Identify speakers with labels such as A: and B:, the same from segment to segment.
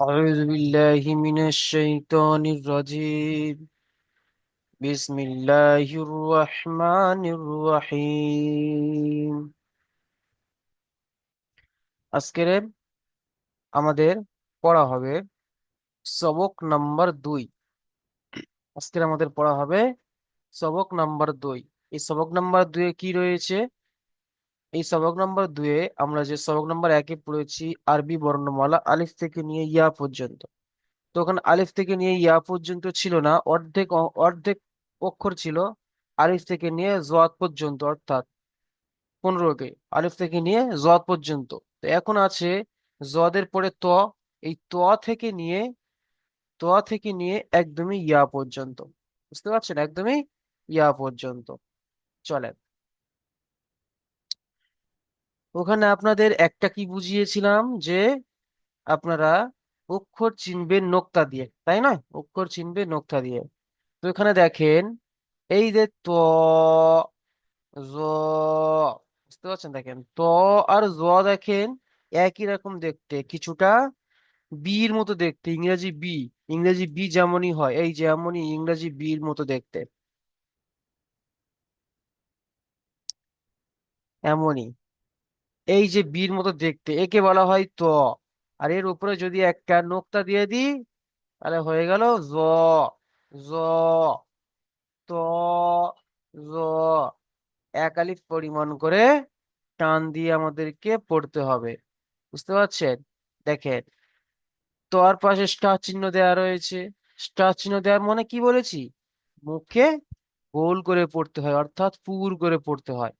A: أعوذ بالله من الشيطان الرجيم بسم الله الرحمن الرحيم আজকের আমাদের পড়া হবে সবক নাম্বার দুই আজকের আমাদের পড়া হবে সবক নাম্বার দুই এই সবক নাম্বার দুয়ে কি রয়েছে এই সবক নাম্বার দুয়ে আমরা যে সবক নাম্বার একে পড়েছি আরবি বর্ণমালা আলিফ থেকে নিয়ে ইয়া পর্যন্ত। তো ওখানে আলিফ থেকে নিয়ে ইয়া পর্যন্ত ছিল না, অর্ধেক অর্ধেক অক্ষর ছিল, আলিফ থেকে নিয়ে জোয়াদ পর্যন্ত অর্থাৎ পনেরোকে, আলিফ থেকে নিয়ে জদ পর্যন্ত। তো এখন আছে জদের পরে ত, এই ত থেকে নিয়ে, ত থেকে নিয়ে একদমই ইয়া পর্যন্ত। বুঝতে পারছেন? একদমই ইয়া পর্যন্ত। চলেন। ওখানে আপনাদের একটা কি বুঝিয়েছিলাম যে আপনারা অক্ষর চিনবে নোক্তা দিয়ে, তাই না? অক্ষর চিনবে নোক্তা দিয়ে। তো এখানে দেখেন, এই যে ত, জ, বুঝতে পারছেন? দেখেন, ত আর জ দেখেন একই রকম দেখতে, কিছুটা বির মতো দেখতে, ইংরেজি বি ইংরেজি বি যেমনই হয়, এই যেমনই ইংরেজি বির মতো দেখতে। এমনই। এই যে বির মতো দেখতে, একে বলা হয় ত। আর এর উপরে যদি একটা নোক্তা দিয়ে দিই, তাহলে হয়ে গেল জ। জ, ত, জ। এক আলিফ পরিমাণ করে টান দিয়ে আমাদেরকে পড়তে হবে। বুঝতে পারছেন? দেখেন, তো আর পাশে স্টার চিহ্ন দেওয়া রয়েছে। স্টার চিহ্ন দেওয়ার মানে কি বলেছি? মুখে গোল করে পড়তে হয়, অর্থাৎ পুর করে পড়তে হয়।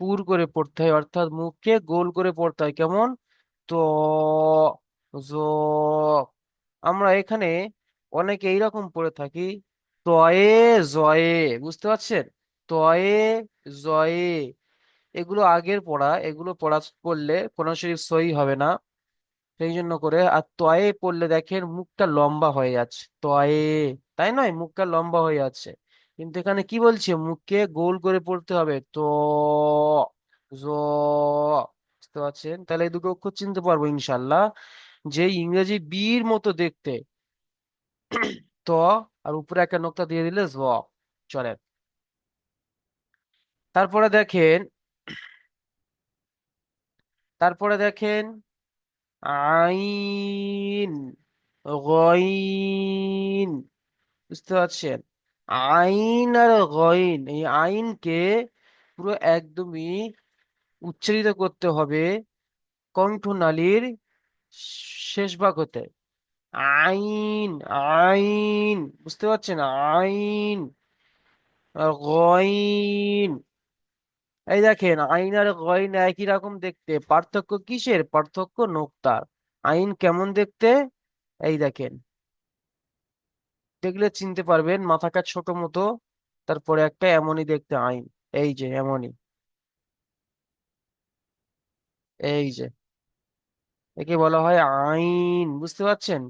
A: পুর করে পড়তে হয়, অর্থাৎ মুখকে গোল করে পড়তে হয়। কেমন? তো আমরা এখানে অনেকে এইরকম পড়ে থাকি। তয়ে, জয়ে, বুঝতে পারছেন? তয়ে, জয়ে, এগুলো আগের পড়া, এগুলো পড়া পড়লে কোরআন শরীফ সহি হবে না। সেই জন্য করে, আর তয়ে পড়লে দেখেন মুখটা লম্বা হয়ে যাচ্ছে। তয়ে, তাই নয়? মুখটা লম্বা হয়ে যাচ্ছে। কিন্তু এখানে কি বলছে? মুখকে গোল করে পড়তে হবে। তো বুঝতে পারছেন? তাহলে এই দুটো অক্ষর চিনতে পারব ইনশাল্লাহ যে ইংরেজি বীর মতো দেখতে। ত, আর উপরে একটা নোক্তা দিয়ে দিলে জ। চলে তারপরে দেখেন তারপরে দেখেন, আইন, গইন, বুঝতে পারছেন? আইন আর গইন এই আইনকে পুরো একদমই উচ্চারিত করতে হবে কণ্ঠনালীর শেষ ভাগ হতে। আইন আইন, বুঝতে পারছেন? আইন আর গইন এই দেখেন, আইন আর গইন একই রকম দেখতে। পার্থক্য কিসের? পার্থক্য নোক্তার। আইন কেমন দেখতে? এই দেখেন। দেখলে চিনতে পারবেন মাথাটা ছোট মতো, তারপরে একটা এমনই দেখতে আইন। এই যে, এমনই। এই যে। একে বলা হয় আইন, বুঝতে পারছেন?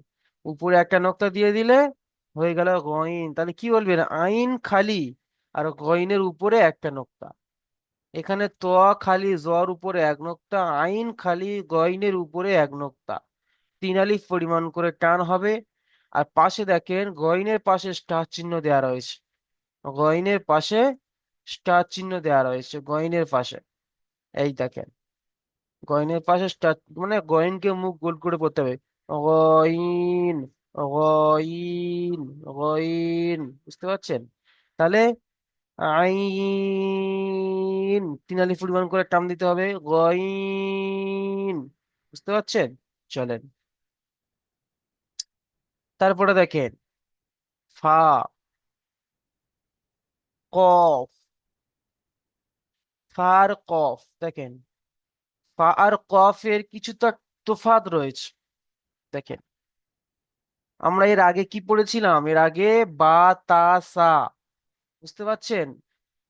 A: উপরে একটা নোক্তা দিয়ে দিলে হয়ে গেল গইন। তাহলে কি বলবেন? আইন খালি আর গইনের উপরে একটা নোক্তা। এখানে ত খালি, জর উপরে এক নোক্তা, আইন খালি, গইনের উপরে এক নোক্তা। তিন আলিফ পরিমাণ করে টান হবে। আর পাশে দেখেন, গয়নের পাশে স্টার চিহ্ন দেওয়া রয়েছে। গয়নের পাশে স্টার চিহ্ন দেওয়া রয়েছে, গয়নের পাশে। এই দেখেন, গয়নের পাশে স্টার মানে গয়নকে মুখ গোল করে পড়তে হবে। গইন গইন গইন বুঝতে পারছেন? তাহলে আইন তিন আলিফ পরিমাণ করে টান দিতে হবে। গইন বুঝতে পারছেন? চলেন। তারপরে দেখেন, ফা, কফ, ফা আর কফ, দেখেন, ফা আর কফের কিছুটা তোফাত রয়েছে, দেখেন। আমরা এর আগে কি পড়েছিলাম? এর আগে বা, তা, সা, বুঝতে পারছেন?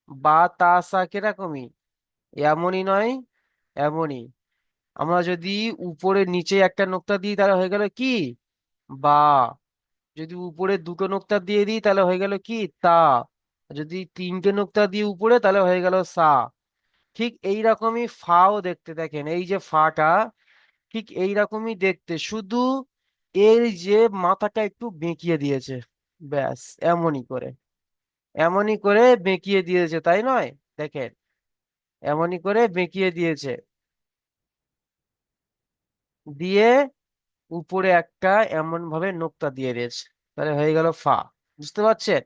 A: বা, তা, সা কিরকমই? এমনই নয়, এমনই। আমরা যদি উপরে নিচে একটা নোক্তা দিই, তাহলে হয়ে গেল কি? বা যদি উপরে দুটো নোক্তা দিয়ে দিই, তাহলে হয়ে গেল কি? তা। যদি তিনটে নোক্তা দিই উপরে, তাহলে হয়ে গেল সা। ঠিক এই রকমই ফাও দেখতে দেখেন, এই যে ফাটা, ঠিক এই রকমই দেখতে। শুধু এর যে মাথাটা একটু বেঁকিয়ে দিয়েছে, ব্যাস, এমনই করে। এমনই করে বেঁকিয়ে দিয়েছে, তাই নয়? দেখেন, এমনই করে বেঁকিয়ে দিয়েছে। দিয়ে উপরে একটা এমন ভাবে নোক্তা দিয়ে দিয়েছে। তাহলে হয়ে গেল ফা। বুঝতে পারছেন?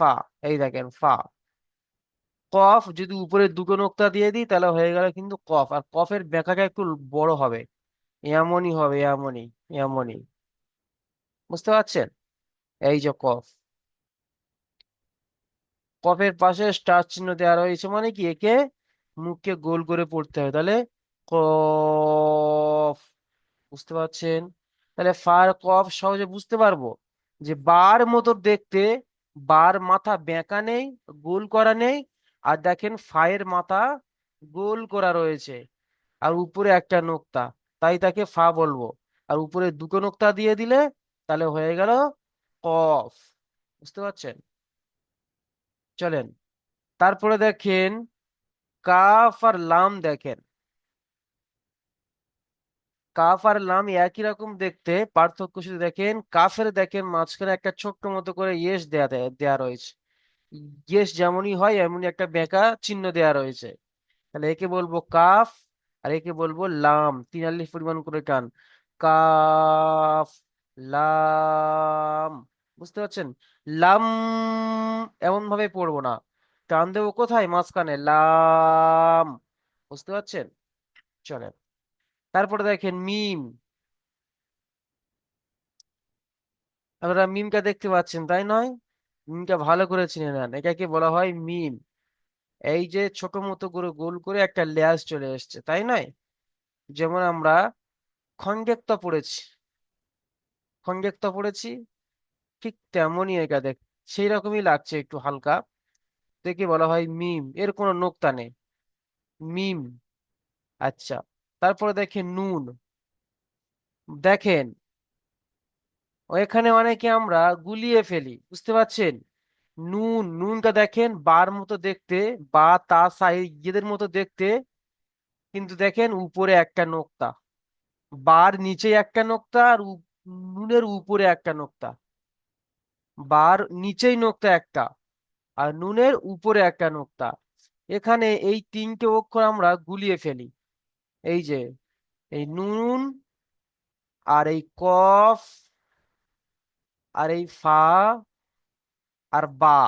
A: ফা, এই দেখেন, ফা। কফ, যদি উপরে দুটো নোক্তা দিয়ে দিই, তাহলে হয়ে গেল কিন্তু কফ। আর কফের ব্যাখ্যাটা একটু বড় হবে। এমনই হবে, এমনই এমনই। বুঝতে পারছেন? এই যে কফ। কফের পাশে স্টার চিহ্ন দেওয়া রয়েছে মানে কি? একে মুখকে গোল করে পড়তে হবে। তাহলে কফ বুঝতে পারছেন? তাহলে ফার কফ সহজে বুঝতে পারব যে বার মতো দেখতে বার মাথা বেঁকা নেই, গোল করা নেই, আর দেখেন ফায়ের মাথা গোল করা রয়েছে, আর উপরে একটা নোক্তা, তাই তাকে ফা বলব। আর উপরে দুটো নোক্তা দিয়ে দিলে তাহলে হয়ে গেল কফ বুঝতে পারছেন? চলেন, তারপরে দেখেন কাফ আর লাম দেখেন কাফ আর লাম একই রকম দেখতে, পার্থক্য শুধু দেখেন, কাফের দেখেন মাঝখানে একটা ছোট্ট মতো করে ইয়েস দেয়া দেয়া রয়েছে। ইয়েস যেমনই হয়, এমনই একটা বেঁকা চিহ্ন দেয়া রয়েছে। তাহলে একে বলব কাফ, আর একে বলব লাম। তিন আলিফ পরিমাণ করে টান। কাফ, লাম, বুঝতে পারছেন? লাম এমন ভাবে পড়ব না। টান দেবো কোথায়? মাঝখানে। লাম, বুঝতে পারছেন? চলেন। তারপরে দেখেন মিম। আপনারা মিমটা দেখতে পাচ্ছেন, তাই নয়? মিমটা ভালো করে চিনে নেন। এটাকে বলা হয় মিম। এই যে ছোট মতো করে গোল করে একটা লেয়ার চলে এসছে, তাই নয়? যেমন আমরা খণ্ডেক্ত পড়েছি। খণ্ডেক্ত পড়েছি, ঠিক তেমনই এটা দেখ সেই রকমই লাগছে একটু হালকা। দেখে বলা হয় মিম। এর কোনো নোক্তা নেই। মিম। আচ্ছা। তারপরে দেখেন নুন। দেখেন, এখানে অনেকে আমরা গুলিয়ে ফেলি, বুঝতে পারছেন? নুন, নুনটা দেখেন বার মতো দেখতে বা তা সাই ইয়েদের মতো দেখতে, কিন্তু দেখেন উপরে একটা নোক্তা। বার নিচে একটা নোক্তা আর নুনের উপরে একটা নোক্তা। বার নিচেই নোক্তা একটা আর নুনের উপরে একটা নোক্তা। এখানে এই তিনটে অক্ষর আমরা গুলিয়ে ফেলি। এই যে, এই নুন আর এই কফ আর এই ফা আর বা।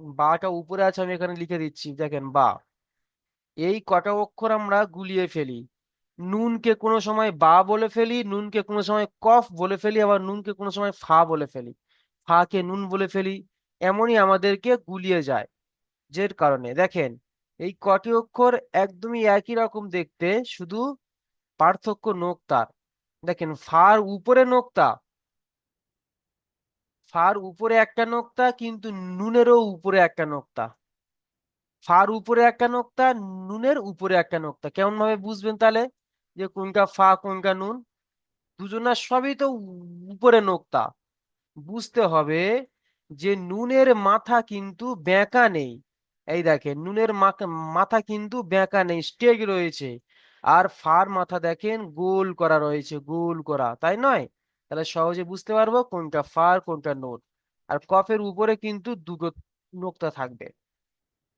A: বাটা উপরে আছে, আমি এখানে লিখে দিচ্ছি, দেখেন, বা। এই কটা অক্ষর আমরা গুলিয়ে ফেলি। নুনকে কোনো সময় বা বলে ফেলি, নুনকে কোনো সময় কফ বলে ফেলি, আবার নুনকে কোনো সময় ফা বলে ফেলি। ফাকে নুন বলে ফেলি, এমনই আমাদেরকে গুলিয়ে যায় যের কারণে। দেখেন এই কটি অক্ষর একদমই একই রকম দেখতে, শুধু পার্থক্য নোক্তার দেখেন, ফার উপরে নোক্তা। ফার উপরে একটা নোক্তা, কিন্তু নুনেরও উপরে একটা নোক্তা। ফার উপরে একটা নোক্তা, নুনের উপরে একটা নোক্তা। কেমন ভাবে বুঝবেন তাহলে? যে কোনটা ফা, কোনটা নুন? দুজনার সবই তো উপরে নোক্তা। বুঝতে হবে যে নুনের মাথা কিন্তু বেঁকা নেই। এই দেখেন, নুনের মাথা কিন্তু বেঁকা নেই স্টেগ রয়েছে। আর ফার মাথা দেখেন, গোল করা রয়েছে, গোল করা, তাই নয়? তাহলে সহজে বুঝতে পারব কোনটা ফার, কোনটা নোট আর কফের উপরে কিন্তু দুটো নোক্তা থাকবে।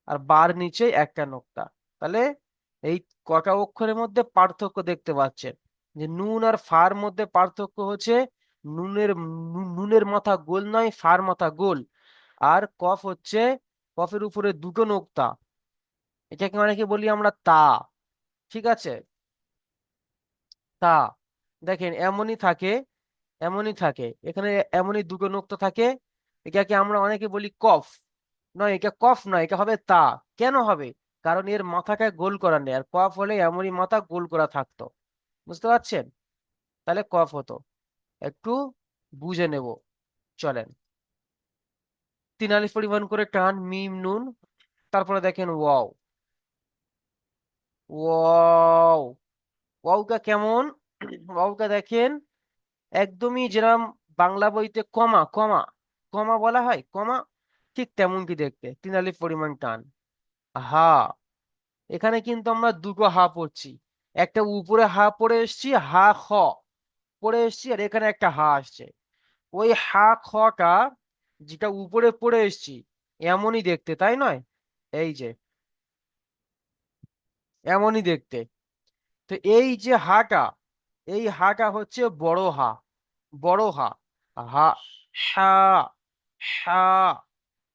A: আর বার নিচে একটা নোক্তা। তাহলে এই কটা অক্ষরের মধ্যে পার্থক্য দেখতে পাচ্ছেন। যে নুন আর ফার মধ্যে পার্থক্য হচ্ছে নুনের নুনের মাথা গোল নয়, ফার মাথা গোল। আর কফ হচ্ছে কফের উপরে দুটো নোক্তা এটাকে অনেকে বলি আমরা তা। ঠিক আছে? তা। দেখেন, এমনই থাকে এমনই থাকে। এখানে এমনই দুটো নোক্তা থাকে। এটাকে আমরা অনেকে বলি কফ। নয়, এটা কফ নয়, এটা হবে তা। কেন হবে? কারণ এর মাথাটা গোল করা নেই। আর কফ হলে এমনই মাথা গোল করা থাকতো। বুঝতে পারছেন? তাহলে কফ হতো। একটু বুঝে নেব। চলেন। তিন আলিফ পরিমাণ করে টান, মিম, নুন, তারপরে দেখেন ওয়াও। ওয়াও ওয়াওটা কেমন? ওয়াওটা দেখেন একদমই যেরকম বাংলা বইতে কমা কমা কমা বলা হয়, কমা, ঠিক তেমনটি দেখতে তিন আলিফ পরিমাণ টান। হা এখানে কিন্তু আমরা দুটো হা পড়ছি, একটা উপরে হা পড়ে এসেছি, হা, খ পড়ে এসেছি, আর এখানে একটা হা আসছে। ওই হা খটা যেটা উপরে পড়ে এসেছি, এমনই দেখতে, তাই নয়? এই যে। এমনই দেখতে। তো এই যে হাটা, এই হাটা হচ্ছে বড় হা বড় হা। হা হা হা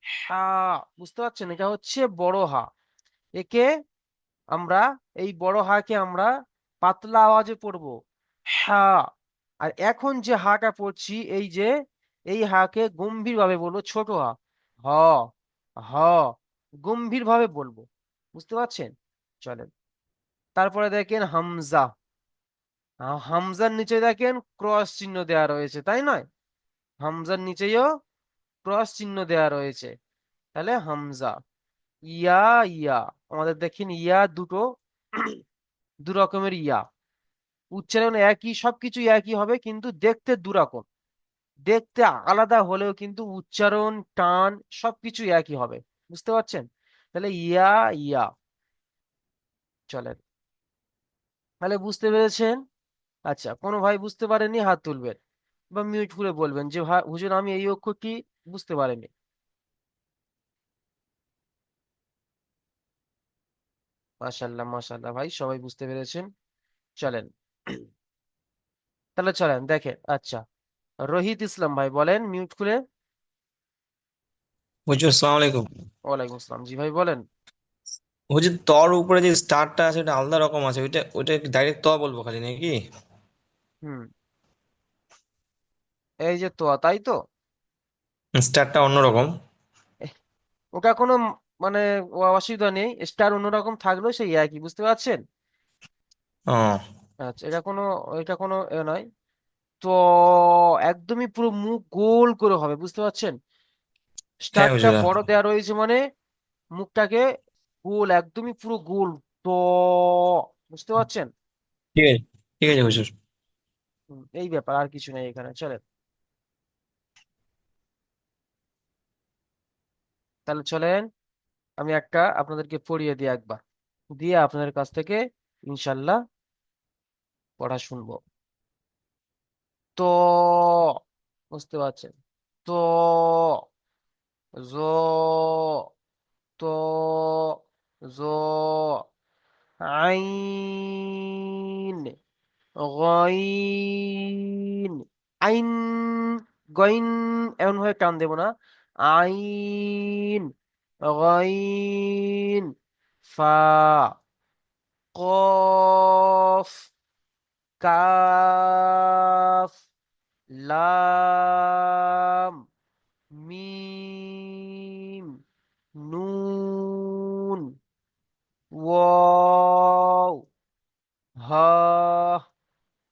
A: হা বুঝতে পারছেন? এটা হচ্ছে বড় হা। একে আমরা, এই বড় হাকে আমরা পাতলা আওয়াজে পড়ব। হা আর এখন যে হাটা পড়ছি, এই যে এই হাকে গম্ভীর ভাবে বলব, ছোট হা, হ হ গম্ভীর ভাবে বলব। বুঝতে পারছেন? চলেন। তারপরে দেখেন হামজা। হামজার নিচে দেখেন ক্রস চিহ্ন দেওয়া রয়েছে, তাই নয়? হামজার নিচেও ক্রস চিহ্ন দেয়া রয়েছে। তাহলে হামজা। ইয়া ইয়া। আমাদের দেখেন ইয়া দুটো, দু রকমের ইয়া। উচ্চারণ একই, সবকিছু একই হবে, কিন্তু দেখতে দু রকম দেখতে আলাদা হলেও কিন্তু উচ্চারণ, টান সবকিছু একই হবে। বুঝতে পারছেন? তাহলে ইয়া ইয়া। চলেন। তাহলে বুঝতে পেরেছেন? আচ্ছা কোনো ভাই বুঝতে পারেনি হাত তুলবেন। বা মিউট করে বলবেন যে হুজুর, আমি এই অক্ষর কি বুঝতে পারিনি। মাশাল্লাহ মাশাল্লাহ, ভাই, সবাই বুঝতে পেরেছেন? চলেন। তাহলে চলেন, দেখেন আচ্ছা। রোহিত ইসলাম ভাই বলেন মিউট খুলে।
B: হুজুর আসসালামু আলাইকুম।
A: ওয়ালাইকুম আসসালাম। জি ভাই বলেন।
B: হুজুর তর উপরে যে স্টারটা আছে ওটা আলাদা রকম আছে। ওইটা ওইটা ডাইরেক্ট ত বলব খালি নাকি?
A: হুম। এই যে তো তাই তো?
B: স্টারটা অন্যরকম
A: ওটা কোনো মানে অসুবিধা নেই। স্টার অন্যরকম থাকলেও সেই একই বুঝতে পারছেন?
B: ও।
A: আচ্ছা এটা কোনো এটা কোনো এ নয়। তো একদমই পুরো মুখ গোল করে হবে বুঝতে পারছেন?
B: হ্যাঁ
A: স্টারটা
B: হুজুর
A: বড় দেওয়া রয়েছে মানে মুখটাকে গোল একদমই পুরো গোল। তো বুঝতে পারছেন?
B: ঠিক আছে ঠিক আছে হুজুর।
A: এই ব্যাপার আর কিছু নেই এখানে চলেন। তাহলে চলেন আমি একটা আপনাদেরকে পড়িয়ে দিই একবার। দিয়ে আপনাদের কাছ থেকে ইনশাল্লাহ পড়া শুনব। তো বুঝতে পারছেন তো জো তো জো আইন গইন আইন গইন এমন ভাবে টান দেব না আইন গইন ফা কফ কাফ লাম, মিম, নুন, ওয়াও, হা,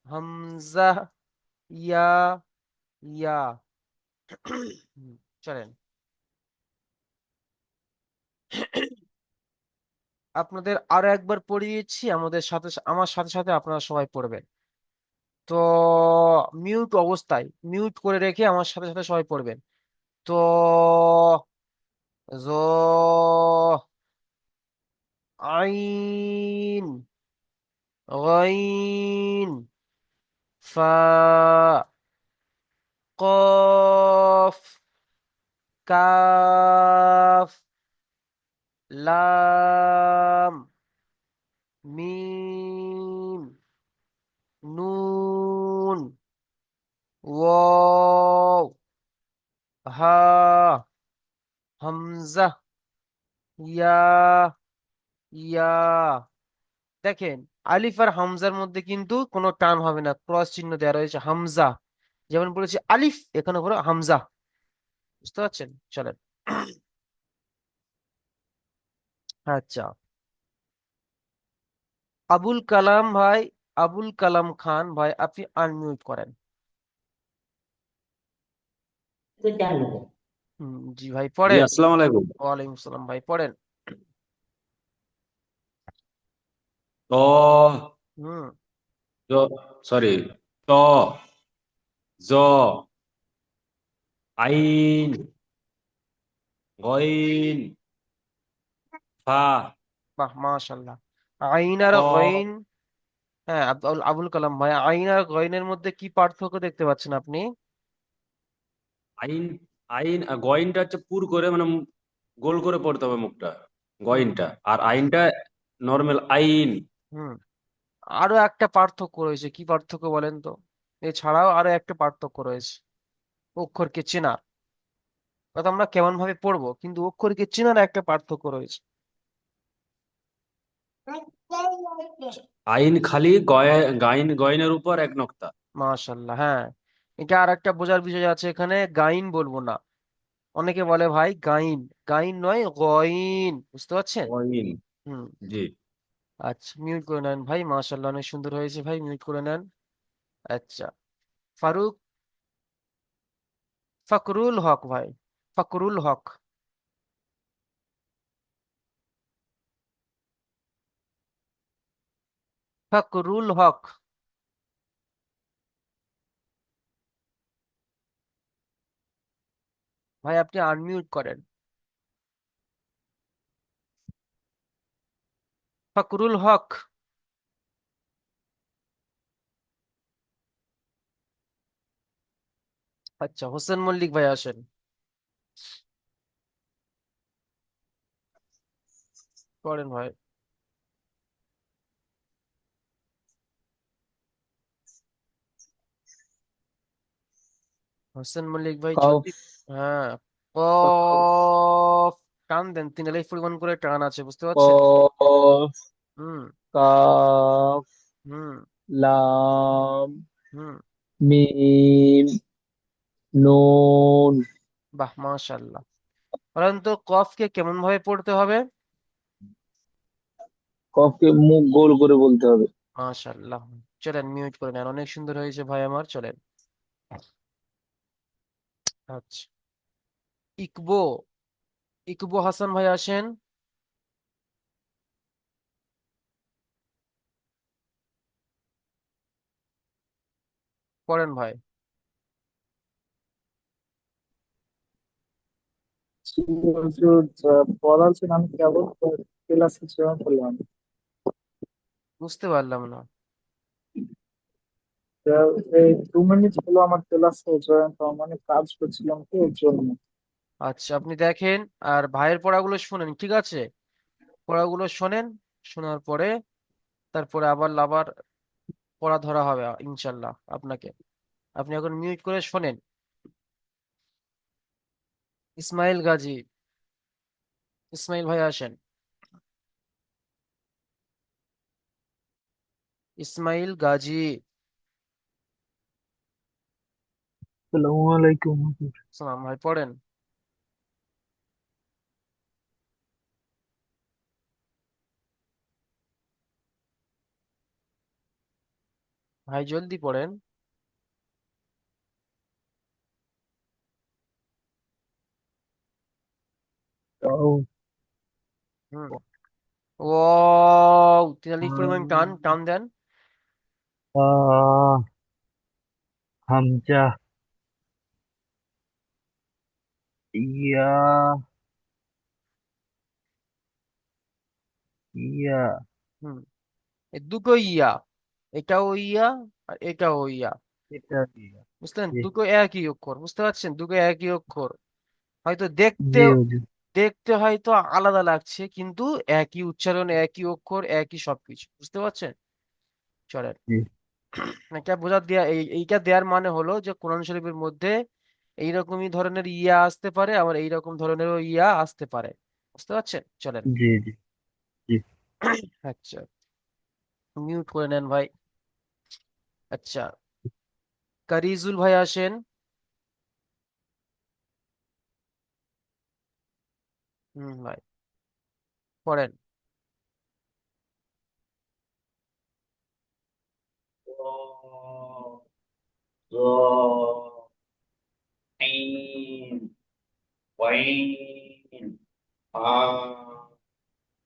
A: হামজা, ইয়া ইয়া। চলেন। আপনাদের আরও একবার পড়িয়ে দিচ্ছি আমাদের সাথে, আমার সাথে সাথে আপনারা সবাই পড়বেন। তো মিউট অবস্থায় মিউট করে রেখে আমার সাথে সাথে সবাই পড়বেন। তো জো, আইন ফা, কফ, কাফ, লাম মিম নুন ওয়াও হা হামজা ইয়া ইয়া দেখেন, আলিফ আর হামজার মধ্যে কিন্তু কোনো টান হবে না ক্রস চিহ্ন দেওয়া রয়েছে, হামজা। যেমন বলেছি, আলিফ, এখানে হলো হামজা। বুঝতে পারছেন? চলেন। আচ্ছা। আবুল কালাম ভাই, আবুল কালাম খান ভাই, আপনি আনমিউট করেন হুম জি ভাই
C: জি
A: পড়েন
C: আসসালামু আলাইকুম।
A: ওয়ালাইকুম আসসালাম ভাই পড়েন।
C: ত।
A: হুম।
C: জ সরি ত। জ। আইন। গইন। ফা।
A: বাহ মাশাল্লাহ আইন আর গইন হ্যাঁ আবুল আবুল কালাম ভাই আইন আর গয়নের মধ্যে কি পার্থক্য দেখতে পাচ্ছেন আপনি?
C: আইন আইন গয়নটা হচ্ছে পুর করে মানে গোল করে পড়তে হবে মুখটা গয়নটা। আর আইনটা নর্মাল আইন।
A: হুম। আরও একটা পার্থক্য রয়েছে কি পার্থক্য বলেন তো? এছাড়াও আরও একটা পার্থক্য রয়েছে অক্ষরকে চেনার। কথা আমরা কেমন ভাবে পড়ব? কিন্তু অক্ষরকে চেনার একটা পার্থক্য রয়েছে।
C: আইন খালি গয় গাইন গয়নের উপর এক নক্তা।
A: মাশাল্লাহ হ্যাঁ। এটা আর একটা বোঝার বিষয় আছে এখানে গাইন বলব না। অনেকে বলে ভাই গাইন গাইন নয় গইন বুঝতে পারছেন? হুম।
C: জি।
A: আচ্ছা মিউট করে নেন ভাই মাশাল্লাহ অনেক সুন্দর হয়েছে ভাই মিউট করে নেন। আচ্ছা ফারুক ফকরুল হক ভাই ফকরুল হক। ফকরুল হক। ভাই আপনি আনমিউট করেন। ফকরুল হক। আচ্ছা হোসেন মল্লিক ভাই আসেন। করেন ভাই। হোসেন মল্লিক ভাই যদি হ্যাঁ কফ। টান দেন তিন আলিফ পরিমাণ করে টান আছে বুঝতে পারছেন?
D: কফ।
A: হুম।
D: কাফ।
A: হুম।
D: লাম।
A: হুম।
D: মিম। নুন।
A: বাহ মাশাআল্লাহ। বলেন তো কফকে কেমন ভাবে পড়তে হবে?
D: কফকে মুখ গোল করে বলতে হবে।
A: মাশাআল্লাহ। চলেন মিউট করে নেন। অনেক সুন্দর হয়েছে ভাই আমার চলেন। আচ্ছা। ইকবো ইকবো হাসান ভাই আসেন। পড়েন ভাই।
D: পড়ার আমি কেবল ক্লাসে জয়েন করলাম
A: বুঝতে পারলাম না।
D: এই দু মিনিট হলো আমার ক্লাসে জয়েন হওয়া মানে কাজ করছিলাম তো এর জন্য।
A: আচ্ছা আপনি দেখেন, আর ভাইয়ের পড়াগুলো শোনেন, ঠিক আছে? পড়াগুলো শোনেন, শোনার পরে তারপরে আবার আবার পড়া ধরা হবে, ইনশাল্লাহ, আপনাকে। আপনি এখন মিউট করে শোনেন। ইসমাইল গাজী, ইসমাইল ভাই আসেন। ইসমাইল গাজী।
D: আসসালামু আলাইকুম
A: সালাম ভাই পড়েন। ভাই জলদি পড়েন।
D: হুজুর
A: হুম। ও পরিমাণ টান টান দেন।
D: আহ হামজা। ইয়া ইয়া
A: হুম এই দুটো ইয়া এটাও ইয়া আর এটাও ইয়া
D: এটা ইয়া
A: বুঝলেন
D: জি
A: দুটো একই অক্ষর বুঝতে পারছেন দুটো একই অক্ষর হয়তো দেখতে
D: জি হুজুর
A: দেখতে হয়তো আলাদা লাগছে কিন্তু একই উচ্চারণ একই অক্ষর একই সবকিছু বুঝতে পারছেন চলেন
D: জি
A: এটা বোঝার দেয়া এই এইটা দেওয়ার মানে হলো যে কোরআন শরীফের মধ্যে এইরকমই ধরনের ইয়া আসতে পারে আবার এইরকম ধরনেরও ইয়া আসতে পারে। বুঝতে পারছেন? চলেন।
D: জি জি জি।
A: আচ্ছা। মিউট করে নেন ভাই। আচ্ছা। কারিজুল ভাই আসেন। হুম ভাই। পড়েন।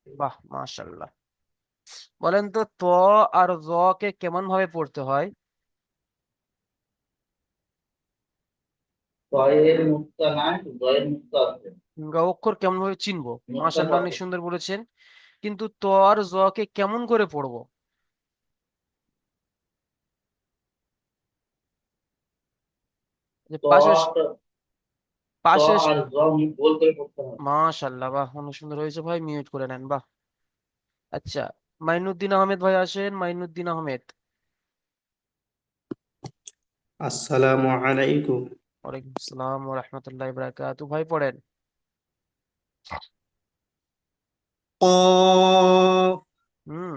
A: বাহ মাশাল্লাহ বলেন তো ত আর জ কে কেমন ভাবে পড়তে হয়? অক্ষর কেমন ভাবে চিনবো মাশাল্লাহ অনেক সুন্দর বলেছেন। কিন্তু ত আর জ কে কেমন করে পড়ব? যে
E: ত
A: পাশে
E: আর ত
A: পাশে
E: আর জ মুখ গোল করে পড়তে হবে
A: মাশাল্লাহ বাহ অনেক সুন্দর হয়েছে ভাই মিউট করে নেন বাহ। আচ্ছা মাইনুদ্দিন আহমেদ ভাই আসেন মাইনুদ্দিন আহমেদ।
F: আসসালামু আলাইকুম।
A: ওয়ালাইকুম আসসালাম ওয়া রাহমাতুল্লাহি ওয়া বারাকাতুহু। ভাই পড়েন।
F: কফ।
A: হুম।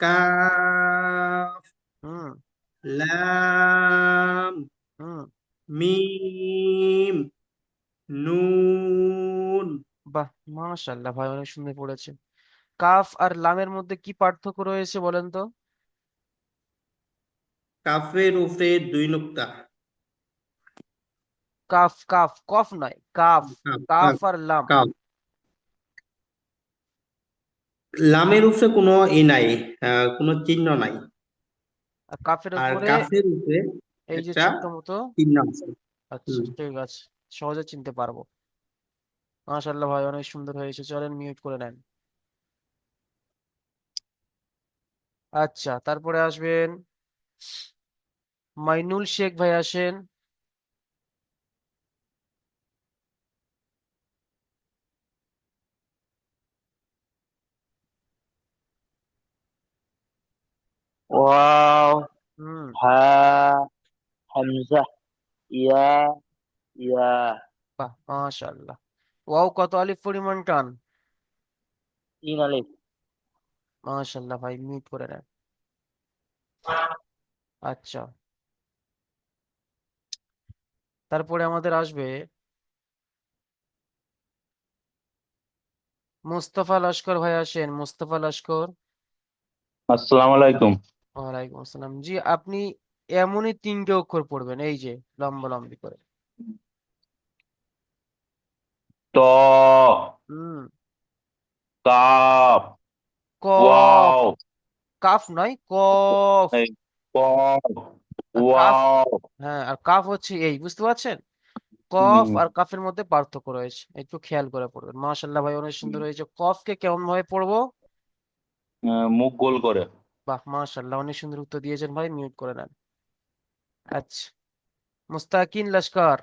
F: কাফ।
A: হুম।
F: লাম
A: হুম
F: মিম নুন।
A: বাহ মাশাল্লাহ ভাই অনেক সুন্দর পড়েছে কাফ আর লামের মধ্যে কি পার্থক্য রয়েছে বলেন তো?
F: কাফের উপরে দুই নুক্তা।
A: কাফ কাফ কফ নয় কাফ
F: কাফ
A: আর লাম।
F: কাফ। লামের উপরে কোনো ই নাই কোনো চিহ্ন নাই।
A: আর কাফের
F: আর
A: উপরে
F: কাফের উপরে
A: এই যে চিন্তা মতো আচ্ছা ঠিক আছে। সহজে চিনতে পারব। মাশাআল্লাহ ভাই অনেক সুন্দর হয়েছে চলেন মিউট করে নেন। আচ্ছা তারপরে আসবেন। মাইনুল শেখ ভাই আসেন।
G: ওয়াও।
A: হুম।
G: হ্যাঁ। হামজা ইয়া ইয়া।
A: বাহ মাশাআল্লাহ। ওয়াও কত আলিফ পরিমাণ টান।
G: তিন আলিফ।
A: মাশাআল্লাহ ভাই মিট করে নেন। আচ্ছা। তারপরে আমাদের আসবে মুস্তফা লস্কর ভাই আসেন। মুস্তফা লস্কর।
G: আসসালামু আলাইকুম।
A: ওয়ালাইকুম আসসালাম। জি আপনি এমনই তিনটে অক্ষর পড়বেন এই যে লম্বা লম্বি করে।
G: ত।
A: হুম।
G: কাপ
A: কফ কাফ নয় কফ
G: ওয়াও।
A: হ্যাঁ আর কাফ হচ্ছে এই বুঝতে পারছেন? কফ আর কাফের মধ্যে পার্থক্য রয়েছে একটু খেয়াল করে পড়বেন। মাশাল্লাহ ভাই অনেক সুন্দর হয়েছে। কফকে কেমন ভাবে পড়ব
G: মুখ গোল করে।
A: বাহ মাশাল্লাহ অনেক সুন্দর উত্তর দিয়েছেন ভাই মিউট করে নেন। আচ্ছা। মুস্তাকিন লস্কর।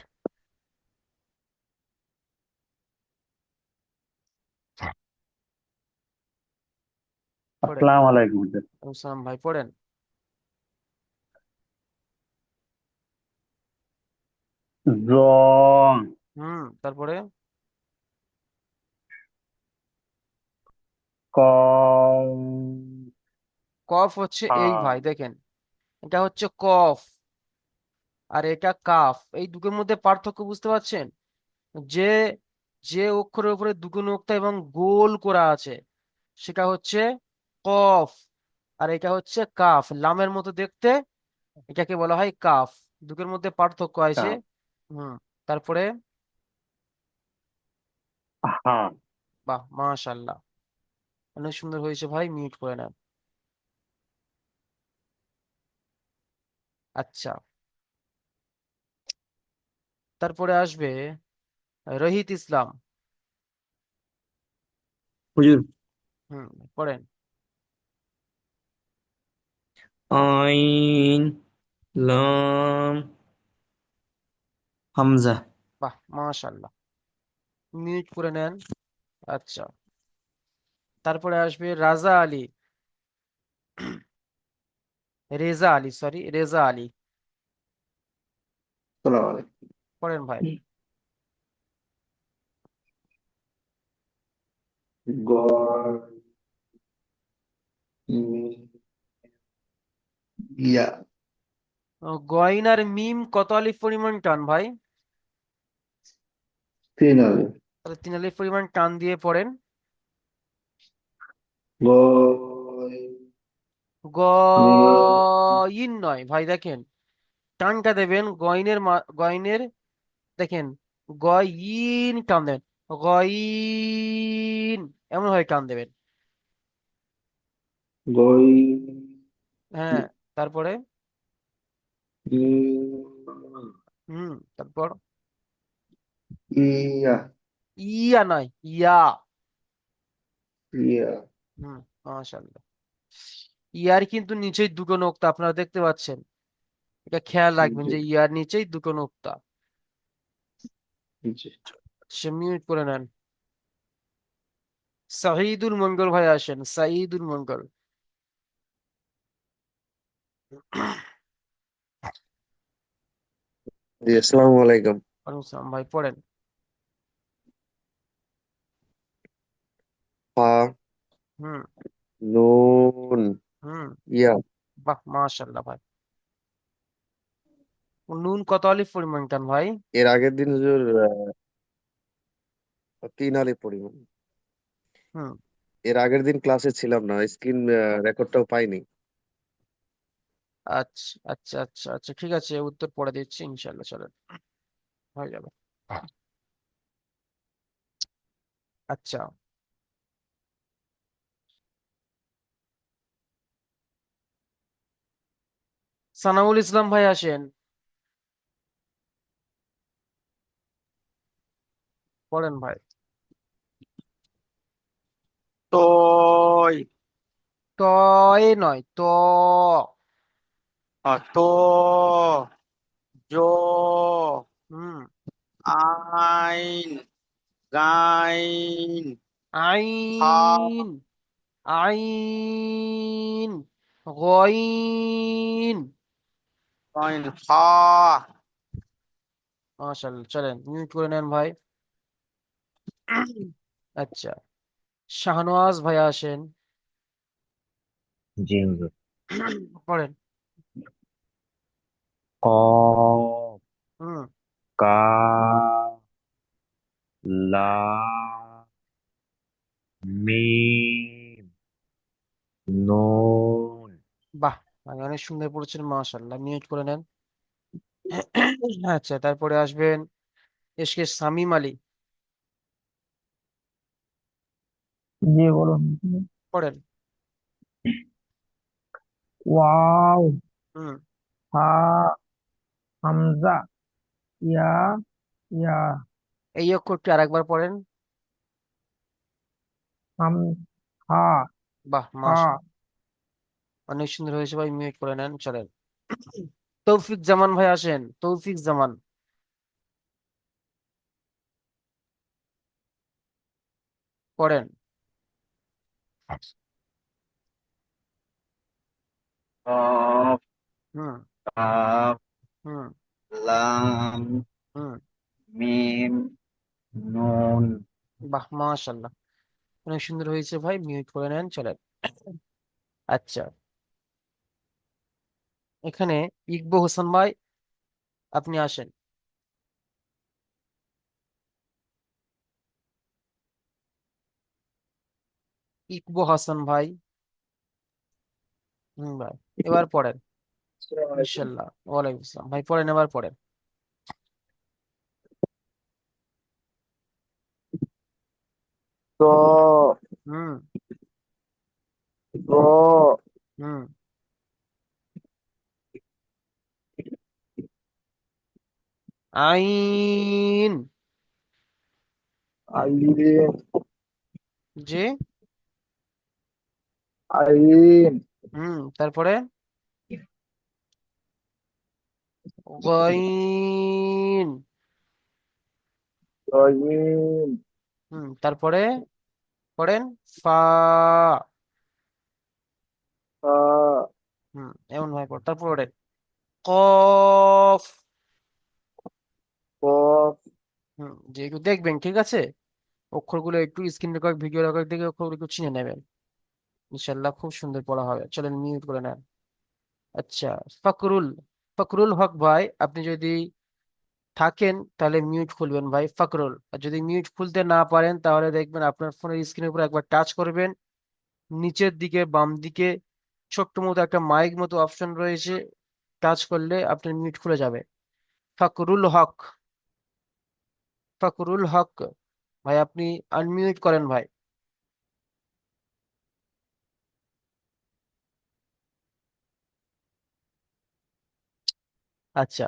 H: আসসালামু আলাইকুম
A: সালাম ভাই পড়েন।
H: জ।
A: হুম তারপরে?
H: কম
A: কফ হচ্ছে এই ভাই দেখেন। এটা হচ্ছে কফ। আর এটা কাফ। এই দুটোর মধ্যে পার্থক্য বুঝতে পারছেন? যে যে অক্ষরের উপরে দুটো নোক্তা এবং গোল করা আছে সেটা হচ্ছে কফ আর এটা হচ্ছে কাফ। লামের মতো দেখতে এটাকে বলা হয় কাফ। দুটোর মধ্যে পার্থক্য আছে। হুম তারপরে?
H: হ্যাঁ
A: বাহ মাশাল্লাহ। অনেক সুন্দর হয়েছে ভাই মিউট করে নেন। আচ্ছা। তারপরে আসবে রহিত ইসলাম।
B: হুজুর।
A: হুম পড়েন।
B: আইন লাম হামজা।
A: বাহ মাশাল্লাহ মিউট করে নেন। আচ্ছা। তারপরে আসবে রাজা আলী। রেজা আলী সরি রেজা আলী।
F: আসসালামু আলাইকুম।
A: পড়েন ভাই।
F: গ মি- ইয়া।
A: ও, গইন আর মিম কত আলিফ পরিমাণ টান ভাই?
F: তিন আলিফ।
A: তাহলে তিন আলিফ পরিমাণ টান দিয়ে পড়েন।
F: গ
A: গইন নয় ভাই দেখেন। টানটা দেবেন গয়নের মা- গইনের দেখেন গইন টান দেবেন গইন এমন ভাবে টান দেবেন। হ্যাঁ তারপরে? হুম তারপর?
F: ইয়া।
A: ইয়া নয় ইয়া।
F: ইয়া।
A: হুম মাশাআল্লাহ। ইয়ার কিন্তু নিচেই দুটো নোক্তা আপনারা দেখতে পাচ্ছেন। এটা খেয়াল রাখবেন যে ইয়ার নিচেই দুটো নোক্তা। সে মিউট করে নেন। সাহিদুল মঙ্গল ভাই আসেন। সাইদুল মঙ্গল।
I: আসসালামু আলাইকুম।
A: ওয়ালাইকুম আসসালাম ভাই পড়েন।
I: ফা
A: হুম।
I: নুন।
A: হুম।
I: ইয়া।
A: বাহ মাশাল্লাহ ভাই। নুন কত আলিফ পরিমাণ টান ভাই?
I: এর আগের দিন হুজুর তিন আলিফ পরিমাণ।
A: হুম।
I: এর আগের দিন ক্লাসে ছিলাম না স্ক্রিন রেকর্ডটাও পাইনি।
A: আচ্ছা আচ্ছা আচ্ছা আচ্ছা ঠিক আছে উত্তর পড়ে দিচ্ছি ইনশাল্লাহ চলেন। হয়ে যাবে। আচ্ছা। সানাউল ইসলাম ভাই আসেন। পড়েন ভাই।
H: তয়।
A: তয় নয় ত।
H: ত। জ।
A: হুম।
H: আইন। গাইন।
A: আইন। আইন। গইন।
H: গাইন। ফা।
A: মাশাআল্লাহ চলেন মিউট করে নেন ভাই। আচ্ছা। শাহনওয়াজ ভাই আসেন।
G: জি হুজুর।
A: পড়েন।
G: কফ
A: হুম।
G: কাফ লাম মিম নুন
A: বাহ মানে অনেক সুন্দর পড়েছেন মাশাআল্লাহ। মিউট করে নেন। আচ্ছা তারপরে আসবেন এসকে সামিম আলী।
D: জি বলুন।
A: পড়েন।
D: ওয়াও।
A: হুম।
D: হা হামজা ইয়া ইয়া।
A: এই অক্ষরটি আরেকবার পড়েন?
D: হাম হা
A: বাহ
D: হা।
A: মাশাআল্লাহ অনেক সুন্দর হয়েছে ভাই মিউট করে নেন চলেন। তৌফিক জামান ভাই আসেন তৌফিক জামান। পড়েন। বাহ, মাশাআল্লাহ। অনেক সুন্দর হয়েছে ভাই মিউট করে নেন, চলেন। আচ্ছা। এখানে ইকবো হোসেন ভাই, আপনি আসেন। ইকবো হাসান ভাই। হুম ভাই। এবার পড়েন। ইনশাল্লাহ ওয়ালাইকুম আসসালাম। ভাই পড়েন এবার পড়েন।
D: ত
A: হুম।
D: র
A: হুম। আইন।
D: আইন।
A: জি।
D: আইন
A: হুম তারপরে গইন
D: আইন
A: হুম তারপরে পড়েন ফা হুম এমন ভাবে পড় তারপর পড়েন কফ
D: কফ
A: হুম যে দেখবেন ঠিক আছে অক্ষরগুলো একটু স্ক্রিন রেকর্ড ভিডিও রেকর্ড দেখে অক্ষরগুলো একটু চিনে নেবেন ইনশাল্লাহ খুব সুন্দর পড়া হবে। চলেন মিউট করে নেন। আচ্ছা ফকরুল ফকরুল হক ভাই, আপনি যদি থাকেন তাহলে মিউট খুলবেন ভাই, ফকরুল। আর যদি মিউট খুলতে না পারেন তাহলে দেখবেন আপনার ফোনের স্ক্রিনের উপর একবার টাচ করবেন। নিচের দিকে, বাম দিকে, ছোট্ট মতো একটা মাইক মতো অপশন রয়েছে টাচ করলে আপনার মিউট খুলে যাবে। ফকরুল হক ফকরুল হক, ভাই আপনি আনমিউট করেন ভাই। আচ্ছা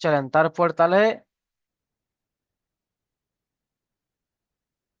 A: চলেন তারপর তাহলে